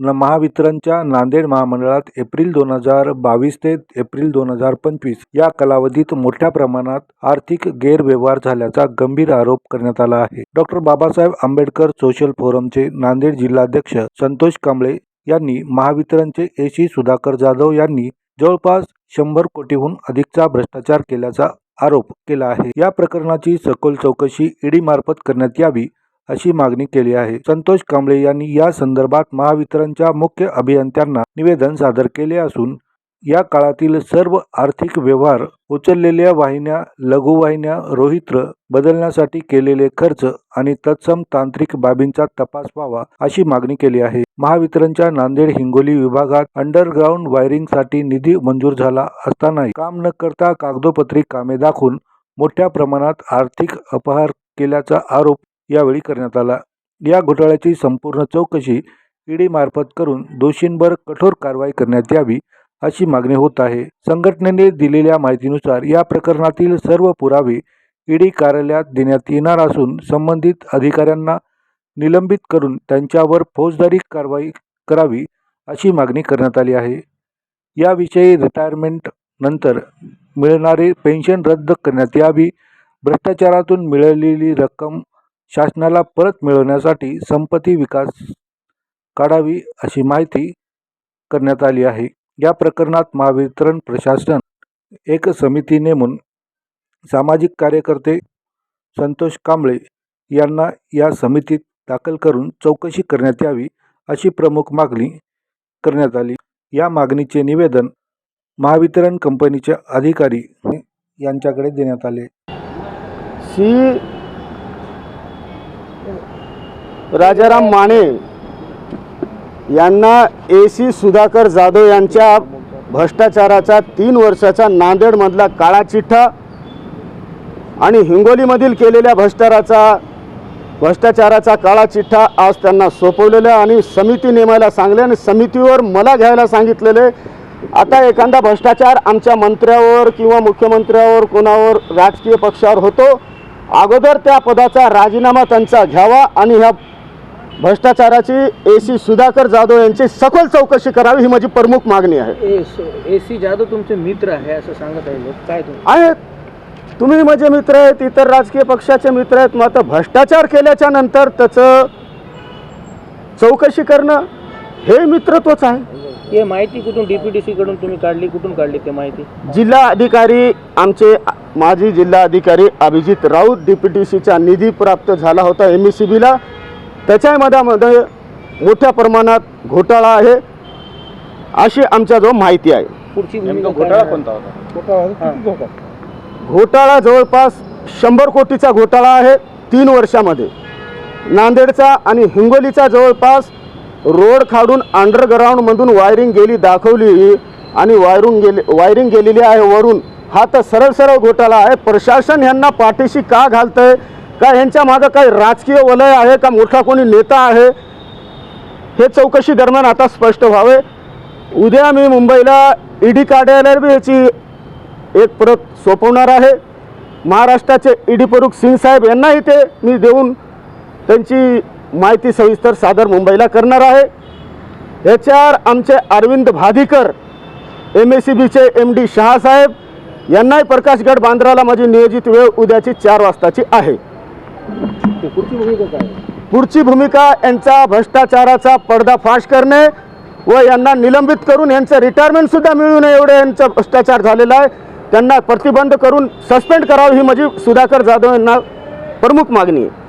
न महावितरणच्या नांदेड महामंडळात एप्रिल दोन हजार बावीस ते एप्रिल दोन हजार पंचवीस या कालावधीत मोठ्या प्रमाणात आर्थिक गैरव्यवहार झाल्याचा गंभीर आरोप करण्यात आला आहे. डॉक्टर बाबासाहेब आंबेडकर सोशल फोरमचे नांदेड जिल्हाध्यक्ष संतोष कांबळे यांनी महावितरणचे एसी सुधाकर जाधव यांनी जवळपास शंभर कोटीहून अधिकचा भ्रष्टाचार केल्याचा आरोप केला आहे. या प्रकरणाची सखोल चौकशी ईडी मार्फत करण्यात यावी अशी मागणी केली आहे. संतोष कांबळे यांनी या संदर्भात महावितरणच्या मुख्य अभियंत्यांना निवेदन सादर केले असून या काळातील सर्व आर्थिक व्यवहार उचललेल्या वाहिन्या लघुवाहिन्या रोहित्र बदलण्यासाठी केलेले खर्च आणि तत्सम तांत्रिक बाबींचा तपास व्हावा अशी मागणी केली आहे. महावितरणच्या नांदेड हिंगोली विभागात अंडरग्राऊंड वायरिंगसाठी निधी मंजूर झाला असतानाही काम न करता कागदोपत्री कामे दाखवून मोठ्या प्रमाणात आर्थिक अपहार केल्याचा आरोप यावेळी करण्यात आला. या घोटाळ्याची संपूर्ण चौकशी ईडीमार्फत करून दोषींवर कठोर कारवाई करण्यात यावी अशी मागणी होत आहे. संघटनेने दिलेल्या माहितीनुसार या प्रकरणातील सर्व पुरावे ईडी कार्यालयात देण्यात येणार असून संबंधित अधिकाऱ्यांना निलंबित करून त्यांच्यावर फौजदारी कारवाई करावी अशी मागणी करण्यात आली आहे. याविषयी रिटायरमेंट नंतर मिळणारे पेन्शन रद्द करण्यात यावी. भ्रष्टाचारातून मिळालेली रक्कम शासनाला परत मिळवण्यासाठी संपत्ती विकास काढावी अशी माहिती करण्यात आली आहे. या प्रकरणात महावितरण प्रशासन एक समिती नेमून सामाजिक कार्यकर्ते संतोष कांबळे यांना या समितीत दाखल करून चौकशी करण्यात यावी अशी प्रमुख मागणी करण्यात आली. या मागणीचे निवेदन महावितरण कंपनीचे अधिकारी यांच्याकडे देण्यात आले. सी राजाराम माने यांना ए सी सुधाकर जाधव यांच्या भ्रष्टाचाराचा तीन वर्षाचा नांदेडमधला काळा चिठ्ठा आणि हिंगोलीमधील केलेल्या भ्रष्टाचाराचा भ्रष्टाचाराचा काळा चिठ्ठा आज त्यांना सोपवलेला आणि समिती नेमायला सांगले आणि समितीवर मला घ्यायला सांगितलेले आता एखादा भ्रष्टाचार आमच्या मंत्र्यावर किंवा मुख्यमंत्र्यावर कोणावर राजकीय पक्षावर होतो अगोदर त्या पदाचा राजीनामा त्यांचा घ्यावा आणि ह्या भ्रष्टाचाराची ए सी सुधाकर जाधव यांची सखोल चौकशी करावी ही माझी प्रमुख मागणी आहे. ए सी जाधव तुमचे मित्र आहे असं सांगत आहे लोक. काय तुम्ही? आहेत. तुम्ही माझे मित्र आहेत इतर राजकीय पक्षाचे मित्र आहेत मात्र भ्रष्टाचार केल्याच्यानंतर त्याचं चौकशी करणं हे मित्रत्वच आहे. हे माहिती कुठून डीपीडीसी कडून तुम्ही काढली? कुठून काढली ते माहिती? जिल्हा अधिकारी आमचे माजी जिल्हा अधिकारी Abhijit Raut D P T सीचा निधी प्राप्त झाला होता एम ई सी बीला त्याच्यामध्ये मोठ्या प्रमाणात घोटाळा आहे अशी आमच्याजवळ माहिती आहे. पुढची घोटाळा कोणता होता? घोटाळा जवळपास शंभर कोटीचा घोटाळा आहे तीन वर्षामध्ये. नांदेडचा आणि हिंगोलीचा जवळपास रोड खाडून अंडरग्राऊंडमधून वायरिंग गेली दाखवली आणि वायरिंग गेली वायरिंग गेलेली आहे वरून. हा तर सरळ सरळ घोटाळा आहे. प्रशासन यांना पाठीशी का घालतंय? का यांच्या मागं काही राजकीय वलय आहे का? मोठा कोणी नेता आहे? हे चौकशी दरम्यान आता स्पष्ट व्हावे. उद्या मी मुंबईला ईडी कार्यालयावर बी याची एक प्रत सोपवणार आहे. महाराष्ट्राचे ईडी प्रमुख सिंग साहेब यांनाही ते मी देऊन त्यांची माहिती सविस्तर सादर मुंबईला करणार आहे. याच्यावर आमचे Arvind Bhadikar M S C बीचे एम डी शहासाहेब यांनाही प्रकाशगड बांद्राला माझी नियोजित वेळ उद्याची चार वाजताची आहे. पुढची भूमिका काय? पुढची भूमिका यांचा भ्रष्टाचाराचा पडदाफाश करणे व यांना निलंबित करून यांचं रिटायरमेंटसुद्धा मिळू नये एवढं यांचा भ्रष्टाचार झालेला आहे. त्यांना प्रतिबंध करून सस्पेंड करावं ही माझी सुधाकर जाधव यांना प्रमुख मागणी आहे.